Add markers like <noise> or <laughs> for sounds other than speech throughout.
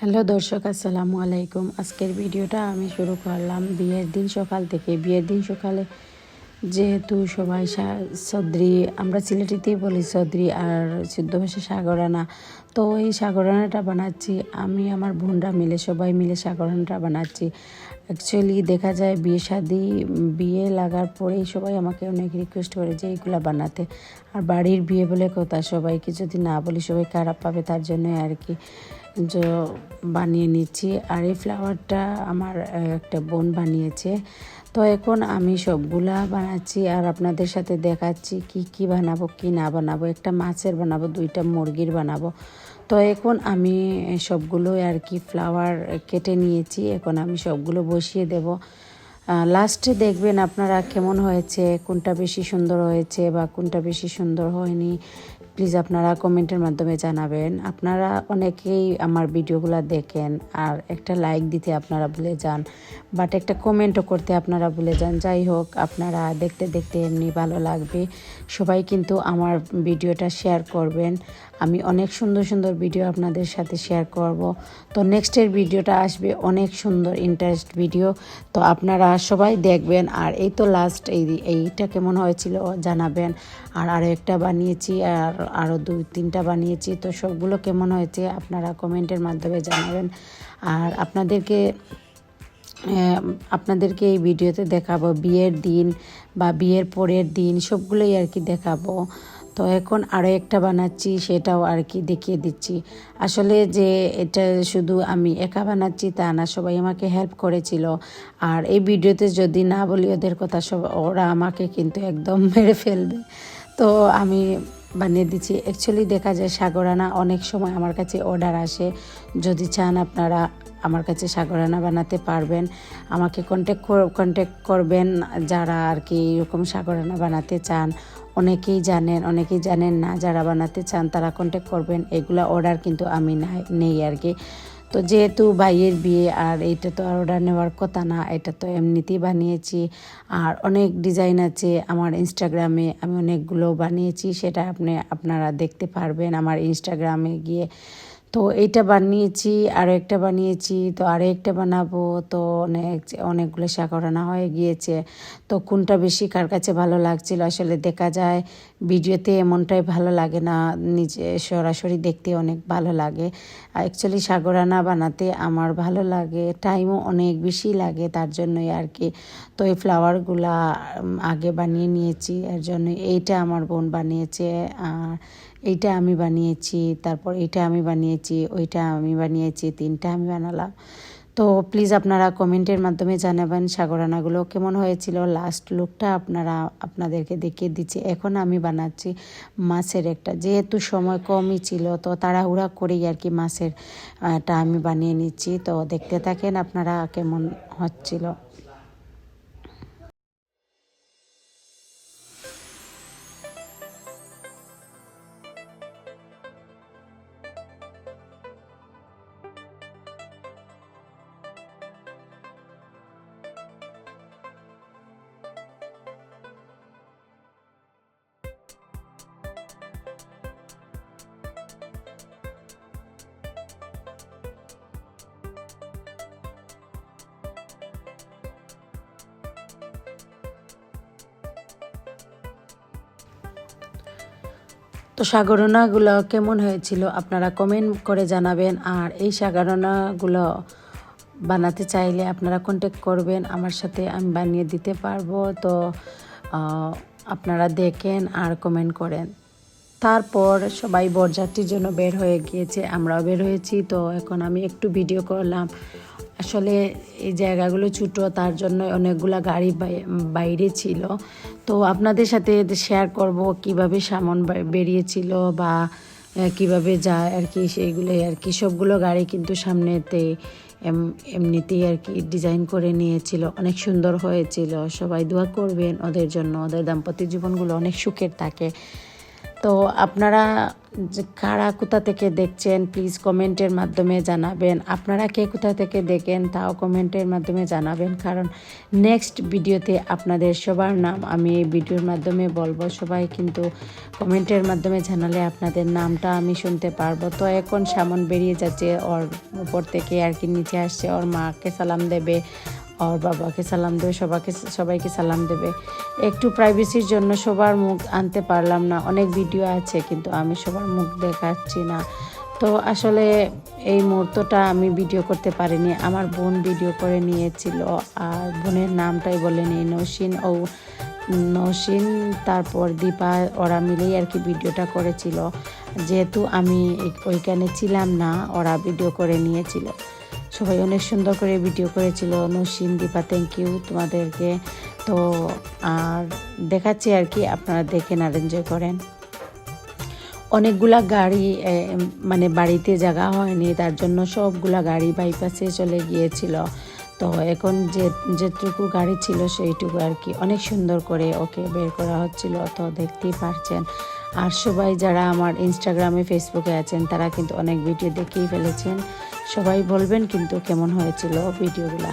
Hello দর্শক, আসসালামু আলাইকুম। আজকের ভিডিওটা আমি শুরু করলাম বিয়ের দিন সকাল থেকে। বিয়ের দিন সকালে যেহেতু সবাই সদ্রি আমরা সিলেটিতেই বলি সদ্রি আর সিদ্ধ ভাষা সাগরানা। তো এই সাগরানাটা বানাচ্ছি, আমি, আমার বোনরা মিলে, সবাই মিলে সাগরানাটা বানাচ্ছি। অ্যাকচুয়ালি দেখা যায় বিয়ে শাদি, বিয়ে লাগার পরেই সবাই আমাকে অনেক রিকোয়েস্ট করে যে এইগুলো বানাতে। আর বাড়ির বিয়ে বলে কথা সবাইকে। যদি না বলি, সবাই খারাপ পাবে তার জন্যই আর কি। বানিয়ে নিচ্ছি। আর এই ফ্লাওয়ারটা আমার একটা বোন বানিয়েছে। তো এখন আমি সবগুলা বানাচ্ছি আর আপনাদের সাথে দেখাচ্ছি কি কি বানাবো, কি না বানাবো। একটা মাছের বানাবো, দুইটা মুরগির বানাবো। তো এখন আমি সবগুলো আর কি ফ্লাওয়ার কেটে নিয়েছি। এখন আমি সবগুলো বসিয়ে দেব। লাস্টে দেখবেন আপনারা কেমন হয়েছে, কোনটা বেশি সুন্দর হয়েছে বা কোনটা বেশি সুন্দর হয়নি। প্লিজ আপনারা কমেন্টের মাধ্যমে জানাবেন। আপনারা অনেকেই আমার ভিডিওগুলো দেখেন আর একটা লাইক দিতে আপনারা ভুলে যান বাট একটা কমেন্টও করতে আপনারা ভুলে যান। যাই হোক, আপনারা দেখতে দেখতে এমনি ভালো লাগবে। সবাই কিন্তু আমার ভিডিওটা শেয়ার করবেন। আমি অনেক সুন্দর সুন্দর ভিডিও আপনাদের সাথে শেয়ার করব। তো নেক্সটের ভিডিওটা আসবে অনেক সুন্দর ইন্টারেস্ট ভিডিও তো আপনারা সবাই দেখবেন। আর এই তো লাস্ট এই এইটা কেমন হয়েছিল জানাবেন। আর আরও একটা বানিয়েছি, আর আরও দুই, তিনটা বানিয়েছি। তো সবগুলো কেমন হয়েছে আপনারা কমেন্টের মাধ্যমে জানাবেন। আর আপনাদেরকে আপনাদেরকে এই ভিডিওতে দেখাবো। বিয়ের দিন বা বিয়ের পরের দিন সবগুলোই আর কি দেখাবো। তো এখন আরও একটা বানাচ্ছি, সেটাও আর কি দেখিয়ে দিচ্ছি। আসলে যে এটা শুধু আমি একা বানাচ্ছি তা না, সবাই আমাকে হেল্প করেছিল। আর এই ভিডিওতে যদি না বলি ওদের কথা, সব ওরা আমাকে কিন্তু একদম <laughs> মেরে ফেলবে। তো আমি বানিয়ে দিচ্ছি। অ্যাকচুয়ালি দেখা যায় সাগরানা অনেক সময় আমার কাছে অর্ডার আসে। যদি চান আপনারা আমার কাছে সাগরানা বানাতে পারবেন। আমাকে কন্ট্যাক্ট কন্ট্যাক্ট করবেন যারা আর কি এরকম সাগরানা বানাতে চান। অনেকেই জানেন অনেকেই জানেন না যারা বানাতে চান তারা কন্ট্যাক্ট করবেন। এগুলো অর্ডার কিন্তু আমি নাই- নেই আর কি। তো যেহেতু ভাইয়ের বিয়ে আর এটা তো আর অর্ডার নেওয়ার কথা না, এটা তো এমনিতেই বানিয়েছি। আর অনেক ডিজাইন আছে আমার ইনস্টাগ্রামে আমি অনেকগুলো বানিয়েছি, সেটা আপনি, আপনারা দেখতে পারবেন। আমার ইনস্টাগ্রামে গিয়ে তো এইটা বানিয়েছি আর একটা বানিয়েছি, তো আরও একটা বানাবো, তো অনেক, অনেকগুলো সাকরানা হয়ে গিয়েছে। তো কোনটা বেশি কার কাছে ভালো লাগছিল? আসলে দেখা যায় ভিডিওতে এমনটাই ভালো লাগে না, নিজে সরাসরি দেখতে অনেক ভালো লাগে। অ্যাকচুয়ালি সাগরানা বানাতে আমার ভালো লাগে টাইমও অনেক বেশি লাগে তার জন্যই আর কি। তো এই ফ্লাওয়ারগুলা আগে বানিয়ে নিয়েছি, এর জন্য এইটা আমার বোন বানিয়েছে, আর এইটা আমি বানিয়েছি, তারপর এইটা আমি বানিয়েছি, ওইটা আমি বানিয়েছি, তিনটা আমি বানালাম। তো প্লিজ আপনারা কমেন্টের মাধ্যমে জানাবেন সাগরানাগুলো কেমন হয়েছিল। লাস্ট লুকটা আপনারা, আপনাদেরকে দেখিয়ে দিচ্ছি। এখন আমি বানাচ্ছি মাছের একটা। যেহেতু সময় কমই ছিল, তো তাড়াহুড়া করেই আর কি মাছের এটা আমি বানিয়ে নিচ্ছি। তো দেখতে থাকেন আপনারা কেমন হচ্ছিল। তো সাগরনাগুলো কেমন হয়েছিল আপনারা কমেন্ট করে জানাবেন। আর এই সাগরনাগুলো বানাতে চাইলে আপনারা কন্ট্যাক্ট করবেন। আমার সাথে আমি বানিয়ে দিতে পারব। তো আপনারা দেখেন আর কমেন্ট করেন। তারপর সবাই বরযাত্রীর জন্য বের হয়ে গিয়েছে। আমরাও বের হয়েছি। তো এখন আমি একটু ভিডিও করলাম। আসলে এই জায়গাগুলো ছোটো, তার জন্য অনেকগুলা গাড়ি বাই- বাইরে ছিল। তো আপনাদের সাথে শেয়ার করব কীভাবে সামন বেরিয়েছিল বা কীভাবে যায় আর কি সেইগুলোই আর কি, সবগুলো গাড়ি কিন্তু সামনেতে এম- এমনিতেই আর কি ডিজাইন করে নিয়েছিল। অনেক সুন্দর হয়েছিল। সবাই দোয়া করবেন ওদের জন্য। ওদের দাম্পত্য জীবনগুলো অনেক সুখের থাকে। তো আপনারা কারা কোথা থেকে দেখছেন প্লিজ কমেন্টের মাধ্যমে জানাবেন। আপনারা কে কোথা থেকে দেখেন, তাও কমেন্টের মাধ্যমে জানাবেন। কারণ নেক্সট ভিডিওতে আপনাদের সবার নাম আমি এই ভিডিওর মাধ্যমে বলব। সবাই কিন্তু কমেন্টের মাধ্যমে জানালে আপনাদের নামটা আমি শুনতে পারব। তো এখন সামন বেরিয়ে যাচ্ছে, ওর উপর থেকে আর কি নিচে আসছে। ওর মাকে সালাম দেবে ওর বাবাকে সালাম দেবে সবাইকে সবাইকে সালাম দেবে। একটু প্রাইভেসির জন্য সবার মুখ আনতে পারলাম না, অনেক ভিডিও আছে কিন্তু আমি সবার মুখ দেখাচ্ছি না। তো আসলে এই মুহূর্তটা আমি ভিডিও করতে পারিনি, আমার বোন ভিডিও করে নিয়েছিল আর বোনের নামটাই বলেনি নৌসিন ও নৌসিন তারপর দীপা, ওরা মিলেই আর কি ভিডিওটা করেছিল। যেহেতু আমি ওইখানে ছিলাম না, ওরা ভিডিও করে নিয়েছিল। সবাই অনেক সুন্দর করে ভিডিও করেছিল। নসিন দীপা থ্যাংক ইউ তোমাদেরকে। তো আর দেখাচ্ছি আর কি, আপনারা দেখেন আর এনজয় করেন। অনেকগুলা গাড়ি মানে বাড়িতে জায়গা হয়নি, তার জন্য সবগুলা গাড়ি বাইপাসে চলে গিয়েছিল। তো এখন যে, যেটুকু গাড়ি ছিল সেইটুকু আর কি। অনেক সুন্দর করে ওকে বের করা হচ্ছিল, তো দেখতেই পারছেন। আর সবাই যারা আমার ইনস্টাগ্রামে ফেসবুকে আছেন, তারা কিন্তু অনেক ভিডিও দেখেই ফেলেছেন। সবাই বলবেন কিন্তু কেমন হয়েছিল ভিডিওগুলা।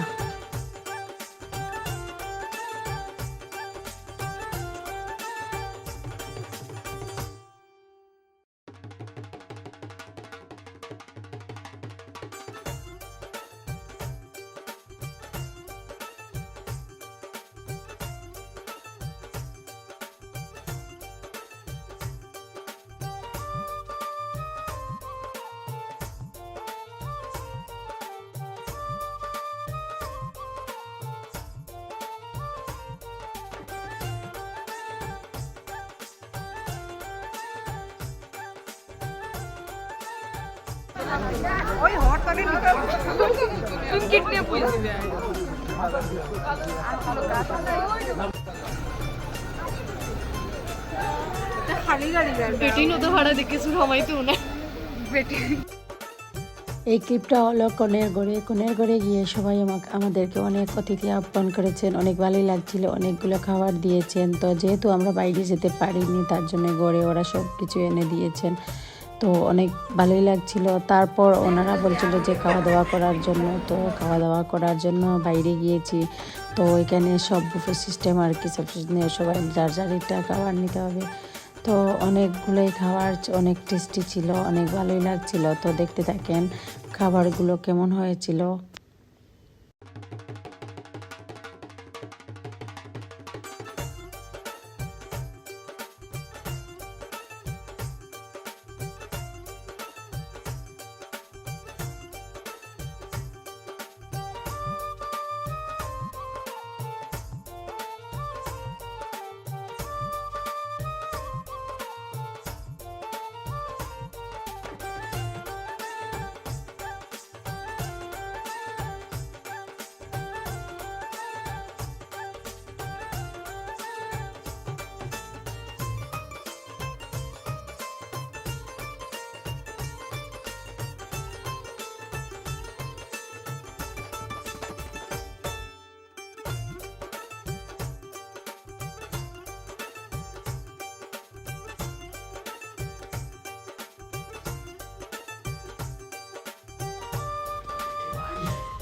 ওই হরতালে তুমি কিটনে পুলিশ খালি গাড়ি যায় বেটি নতো ভাড়া দেখে শুরু হমাই তো না বেটি। এই ক্লিপটা হলো কনের ঘরে কনের ঘরে গিয়ে সবাই আমাকে আমাদেরকে অনেক অতিথি আহ্বান করেছেন। অনেক ভালোই লাগছিল। অনেকগুলো খাবার দিয়েছেন। তো যেহেতু আমরা বাইরে যেতে পারিনি তার জন্য ঘরে ওরা সব কিছু এনে দিয়েছেন। তো অনেক ভালোই লাগছিল। তারপর ওনারা বলছিল যে খাওয়া দাওয়া করার জন্য, তো খাওয়া দাওয়া করার জন্য বাইরে গিয়েছি। তো এখানে সব বুফে সিস্টেম আর কি, সব নিয়ে সবাই যার একটা খাবার নিতে হবে। তো অনেকগুলোই খাবার, অনেক টেস্টি ছিল, অনেক ভালোই লাগছিল। তো দেখতে থাকেন খাবারগুলো কেমন হয়েছিল।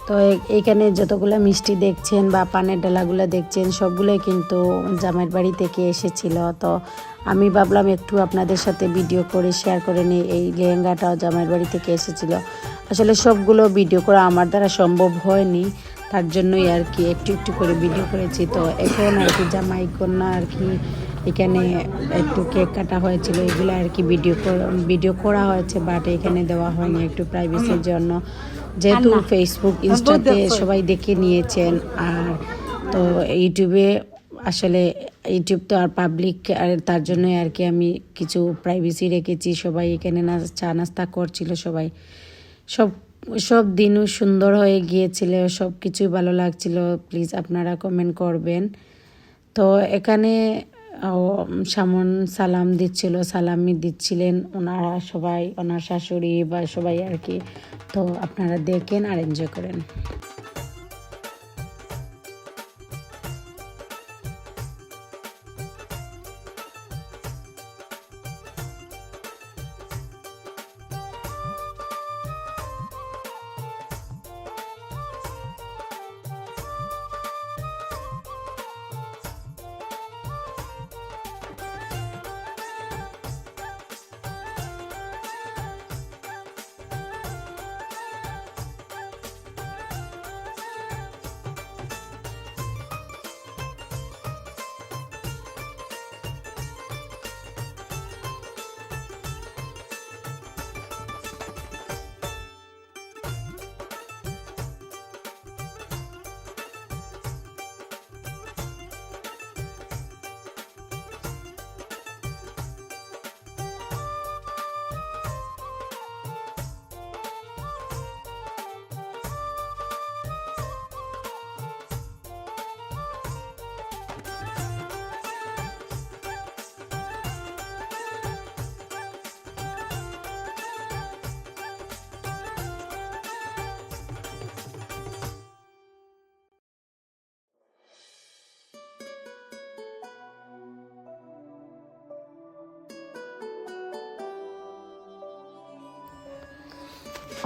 তো এ- এইখানে যতগুলো মিষ্টি দেখছেন বা পানের ডালাগুলো দেখছেন, সবগুলোই কিন্তু জামাইয়ের বাড়ি থেকে এসেছিল। তো আমি ভাবলাম একটু আপনাদের সাথে ভিডিও করে শেয়ার করে নিই, এই লেহেঙ্গাটাও জামাইয়ের বাড়ি থেকে এসেছিল। আসলে সবগুলো ভিডিও করা আমার দ্বারা সম্ভব হয়নি, তার জন্যই আর কি একটু একটু করে ভিডিও করেছি। তো এখন আর কি জামাই কন্যা আর কি এখানে একটু কেক কাটা হয়েছিল এগুলো আর কি ভিডিও ভিডিও করা হয়েছে বাট এখানে দেওয়া হয়নি একটু প্রাইভেসির জন্য। যেহেতু ফেসবুক ইনস্টাতে সবাই দেখে নিয়েছেন আর তো ইউটিউবে আসলে ইউটিউব তো আর পাবলিক আর তার জন্যই আর কি আমি কিছু প্রাইভেসি রেখেছি সবাই এখানে না চা নাস্তা করছিল সবাই। সব সব দিনও সুন্দর হয়ে গিয়েছিল সব কিছুই ভালো লাগছিল প্লিজ আপনারা কমেন্ট করবেন। তো এখানে সামন সালাম দিচ্ছিল, সালামি দিচ্ছিলেন ওনারা সবাই, ওনার শাশুড়ি বা সবাই আর কি। তো আপনারা দেখেন আর এনজয় করেন।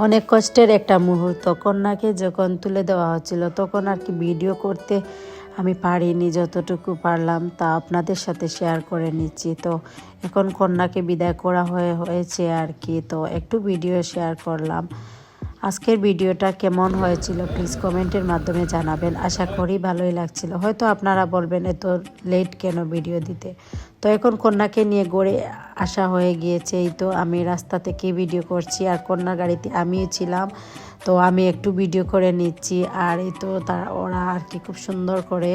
অনেক কষ্টের একটা মুহূর্ত। কন্যাকে যখন তুলে দেওয়া হচ্ছিল, তখন আর কি ভিডিও করতে আমি পারিনি যতটুকু পারলাম, তা আপনাদের সাথে শেয়ার করে নিচ্ছি। তো এখন কন্যাকে বিদায় করা হয়ে, হয়েছে আর কি। তো একটু ভিডিও শেয়ার করলাম। আজকের ভিডিওটা কেমন হয়েছিল প্লিজ কমেন্টের মাধ্যমে জানাবেন। আশা করি ভালোই লাগছিল। হয়তো আপনারা বলবেন, এত লেট কেন ভিডিও দিতে? তো এখন কন্যাকে নিয়ে গড়ে আসা হয়ে গিয়েছে। এই তো আমি রাস্তা থেকে ভিডিও করছি আর কন্যা গাড়িতে আমিও ছিলাম, তো আমি একটু ভিডিও করে নিচ্ছি। আর এই তো তার ওরা আর কি খুব সুন্দর করে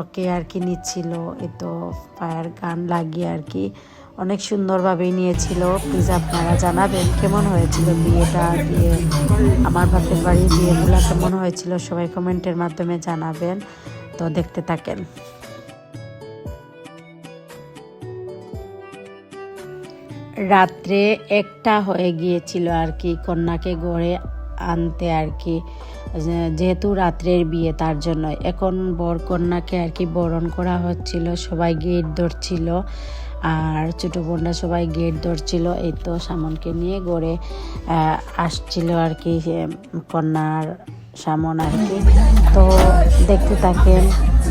ওকে আর কি নিচ্ছিল। এই তো ফায়ার গান লাগিয়ে আর কি অনেক সুন্দরভাবেই নিয়েছিল। প্লিজ আপনারা জানাবেন কেমন হয়েছিল বিয়েটা, দিয়ে আমার বাপের বাড়ির বিয়েগুলো কেমন হয়েছিল, সবাই কমেন্টের মাধ্যমে জানাবেন। তো দেখতে থাকেন। রাত্রে একটা হয়ে গিয়েছিল আর কি, কন্যাকে গড়ে আনতে আর কি। যেহেতু রাত্রের বিয়ে, তার জন্য এখন বর কন্যাকে আর কি বরণ করা হচ্ছিল, সবাই গেট ধরছিল। আর ছোটো বোনরা সবাই গেট ধরছিল এই তো সামনকে নিয়ে গড়ে আসছিল আর কি কন্যার সামন আর কি। তো দেখতে থাকেন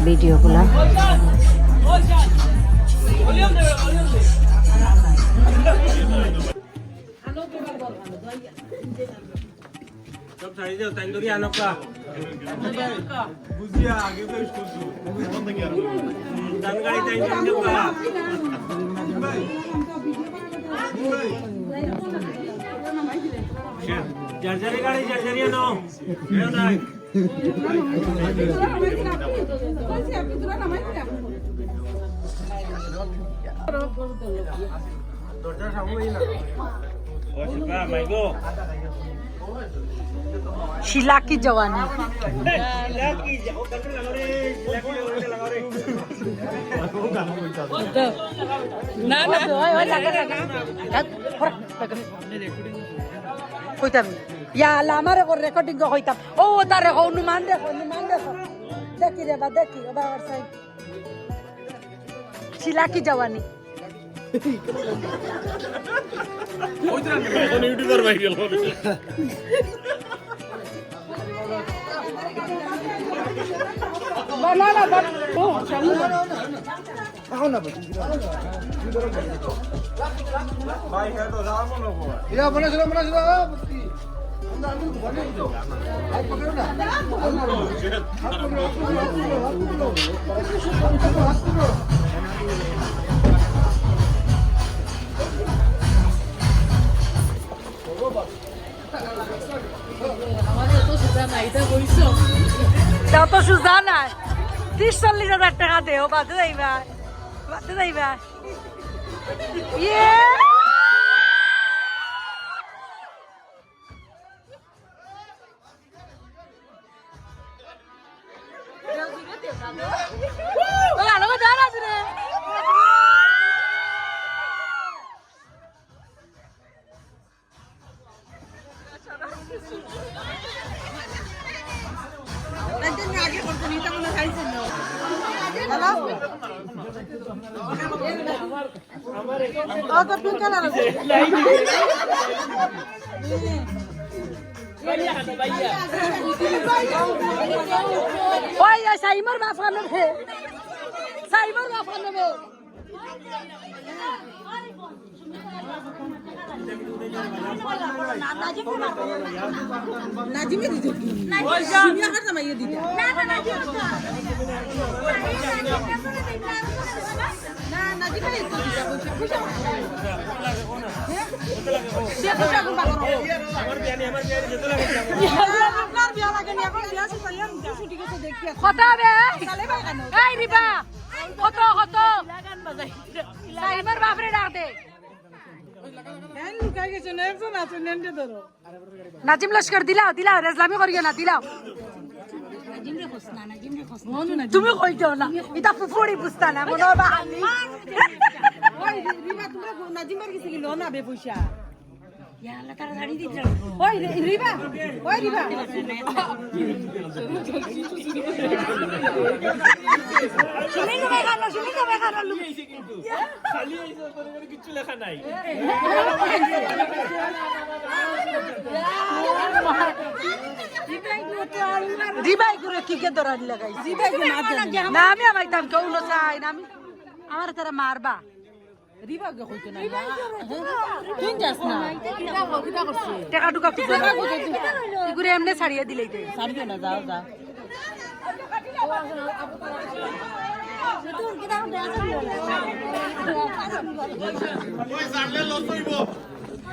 ভিডিওগুলা। বুঝিয়া আগে জারজারি গাড়ি জারজারিয়া দরজা সামনে না মাইগো শিলা কি জওয়ানি না না কইতাম ইয়া আল্লাহ আমার এখন রেকর্ডিং কইতাম ও তার হনুমান রে হনুমান রে দেখি রে বা দেখি বাবার সাহেব শিলা কি জওয়ানি এখন ইউটিউবার ভাইরাল হবে বানানা বানানা যত সুজা না ত্রিশ চল্লিশ হাজার টাকা দেও বাদে যাইবা বাদে যাইবা ইয়ে! তো পিঙ্ক কালার আছে ওই সাইমর মাফা নেবে সাইমর মাফা নেবে নাজিমে দিতে কি? সিনিয়র কাটা দিতে না নাজিমে দিতে দিতে বুঝছ সে তো এখন বাবা আমার বিয়ানি আমার বিয়ানি যেতে লাগে আপনার বিয়া লাগে নি এখন বিয়া আছে পাইয়াম ছুটি গেছে দেখি কত হবে এই রিবা। কত কত? লাগান বাজাই। সাইমার বাপরে ডাক দে। নাজিম লস্কর দিলাও দিলাও রেজলামি করিও না দিলাও তুমি কই যাও না এটা ফুফুড়ি বুঝতা না মনে হয় কিছু লেখা নাই রিবাই করে কি কে দরানি লাগাই রিবাই না আমি আমাইতাম কেউ চাই না আমি আমার তারা মারবা রিবা কে হইতো না তুই যাস না? টাকা টুকা কিছু এগুলো এমনি ছাড়িয়ে দিলেই তো ছাড়িও না যাও যাও।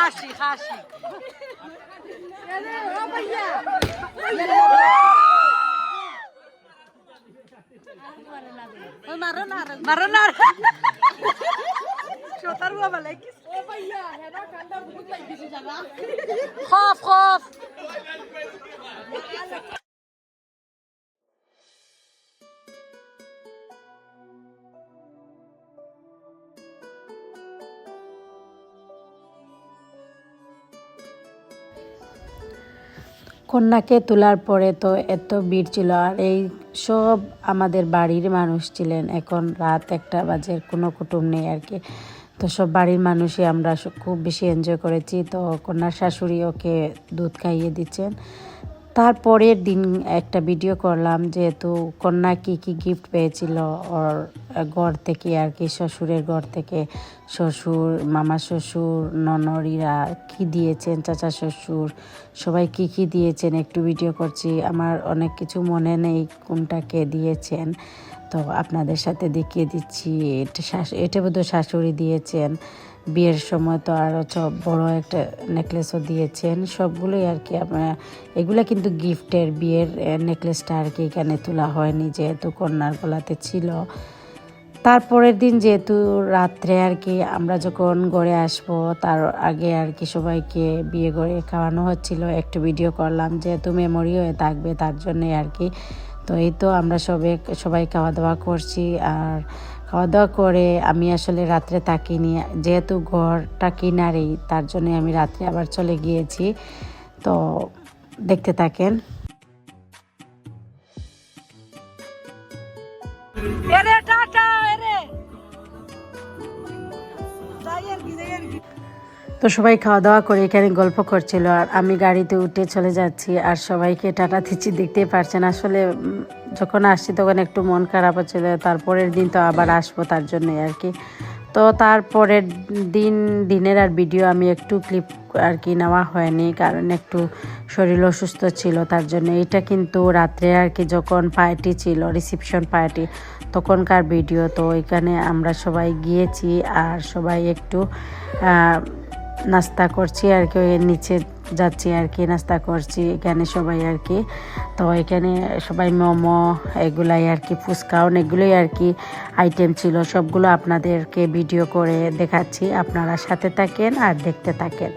হাসি হাসি। মারো না মারো না লাগিস খফ খফ। কন্যাকে তোলার পরে তো এত ভিড় ছিল, আর এই সব আমাদের বাড়ির মানুষ ছিলেন। এখন রাত একটা বাজে, কোনো কুটুম নেই আর কি। তো সব বাড়ির মানুষই আমরা খুব বেশি এনজয় করেছি। তো কন্যার শাশুড়ি ওকে দুধ খাইয়ে দিচ্ছেন। তারপরের দিন একটা ভিডিও করলাম যেহেতু কন্যা কি কি গিফট পেয়েছিল ওর ঘর থেকে আর কি? শ্বশুরের ঘর থেকে। শ্বশুর, মামা শ্বশুর, ননরিরা কি দিয়েছেন? চাচা শ্বশুর, সবাই কি কি দিয়েছেন? একটু ভিডিও করছি। আমার অনেক কিছু মনে নেই কোনটাকে দিয়েছেন? তো আপনাদের সাথে দেখিয়ে দিচ্ছি। এটা শাশ- এটা বোধহয় শাশুড়ি দিয়েছেন। বিয়ের সময় তো আরও বড় একটা নেকলেসও দিয়েছেন। সবগুলোই আর কি আপনার এগুলো কিন্তু গিফটের বিয়ের নেকলেসটা আর কি এখানে তোলা হয়নি যেহেতু কন্যার গলাতে ছিল। তারপরের দিন যেহেতু রাত্রে আর কি আমরা যখন ঘরে আসব, তার আগে আর কি সবাইকে বিয়ে করে খাওয়ানো হচ্ছিল। একটু ভিডিও করলাম যেহেতু মেমোরি হয়ে থাকবে তার জন্যে আর কি। তো এই তো আমরা সবে, সবাই খাওয়া দাওয়া করছি। আর খাওয়া দাওয়া করে আমি আসলে রাত্রে তাকিনি যেহেতু ঘরটা কিনারেই, তার জন্য আমি রাত্রে আবার চলে গিয়েছি। তো দেখতে থাকেন। টাটা তো সবাই খাওয়া দাওয়া করে এখানে গল্প করছিল, আর আমি গাড়িতে উঠে চলে যাচ্ছি, আর সবাইকে টাটা দিচ্ছি দেখতেই পারছেন। আসলে যখন আসছি তখন একটু মন খারাপ হচ্ছিল, তারপরের দিন তো আবার আসব তার জন্যই আর কি। তো তারপরের দিন, দিনের আর ভিডিও আমি একটু ক্লিপ আর কি নেওয়া হয়নি, কারণ একটু শরীর অসুস্থ ছিল, তার জন্য এটা কিন্তু রাত্রে আর কি যখন পার্টি ছিল রিসিপশন পার্টি তখনকার ভিডিও তো এখানে আমরা সবাই গিয়েছি, আর সবাই একটু নাস্তা করছি আর কি, ওই নিচে যাচ্ছি আর কি, নাস্তা করছি এখানে সবাই আর কি। তো এখানে সবাই মোমো এগুলাই আর কি, ফুচকা অনেকগুলোই আর কি আইটেম ছিল, সবগুলো আপনাদেরকে ভিডিও করে দেখাচ্ছি। আপনারা সাথে থাকেন আর দেখতে থাকেন।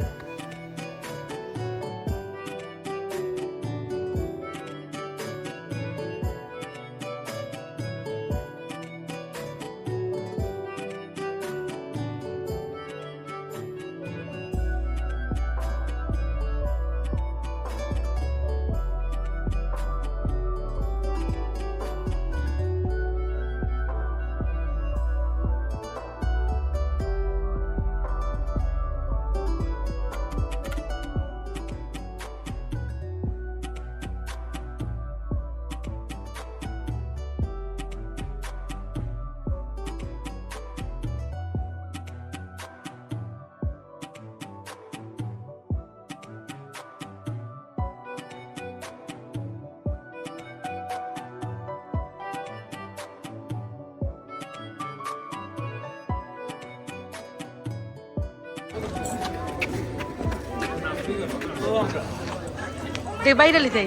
বাইরে লিতে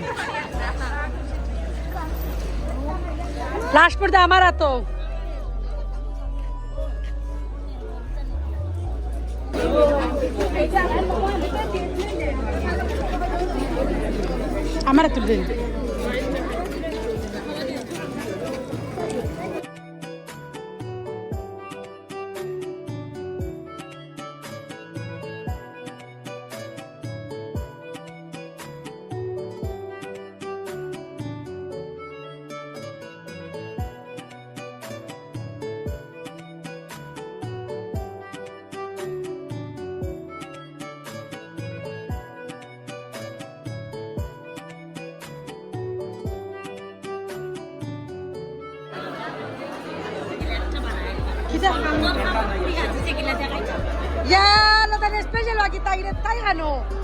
লাস্ট পর্দা আমার তো। আমার তুলে Gider. Ya, no te lo aquí, Taigano.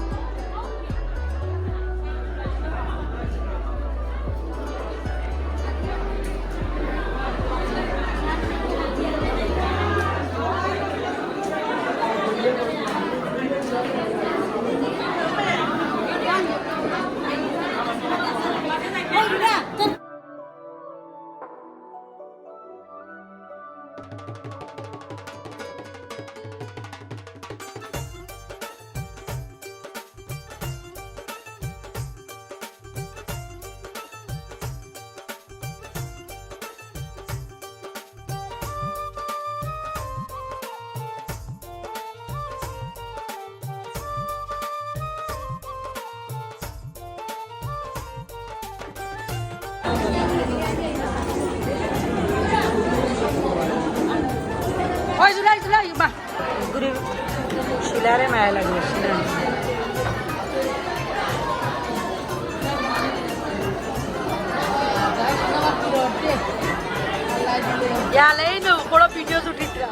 Ya leído, বড় ভিডিও ছুটিতরা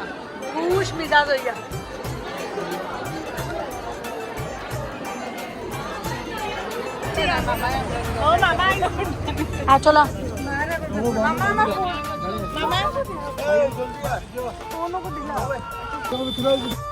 খুশ মিজাজ হইয়া হ্যাঁ চলো জলদি আ